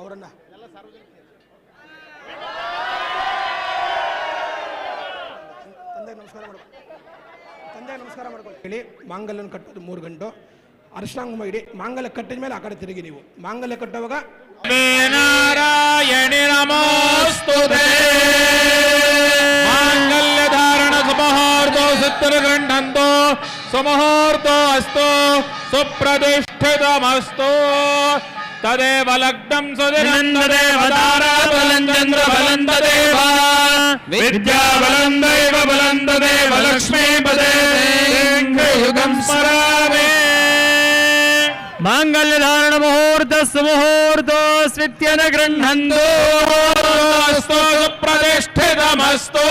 ಅವರನ್ನ. ತಂದೆಗೆ ನಮಸ್ಕಾರ ಮಾಡ್ಕೊಳ್ಳಿ ತಂದೆಗೆ ನಮಸ್ಕಾರ ಮಾಡ್ಕೊಳ್ಳಿ ಹೇಳಿ ಮಾಂಗಲ್ಯನ ಕಟ್ಟೋದು ಮೂರು ಗಂಟು. ಅರ್ಶಾಂಗಮ ಇಡಿ, ಮಾಂಗಲ್ಯ ಕಟ್ಟಿದ ಮೇಲೆ ಆ ಕಡೆ ತಿರುಗಿ ನೀವು. ಮಾಂಗಲ್ಯ ಕಟ್ಟುವಾಗ ನಾರಾಯಣಿ ನಮೋಸ್ತುತೆ ಮಾಂಗಲ್ಯಧಾರಣ ಸುತ್ತರ ಸುತ್ತರಗೃಹಂತೋ ಅಸ್ತೋ. ಸುಪ್ರತಿಷ್ಠಿತ ಸುಪ್ರತಿಷ್ಠಿತಮಸ್ತು. तदेव लग्नं सुधिरन्ददेव ताराबलं चन्द्रबलन्ददेव विद्याबलं दैव बलन्ददेव लक्ष्मीपदे। युगं स्मरामि। माङ्गल्यधारण मुहूर्तस् मुहूर्तोऽस्मित्यन गृह्णन्तु प्रतिष्ठितमस्तु।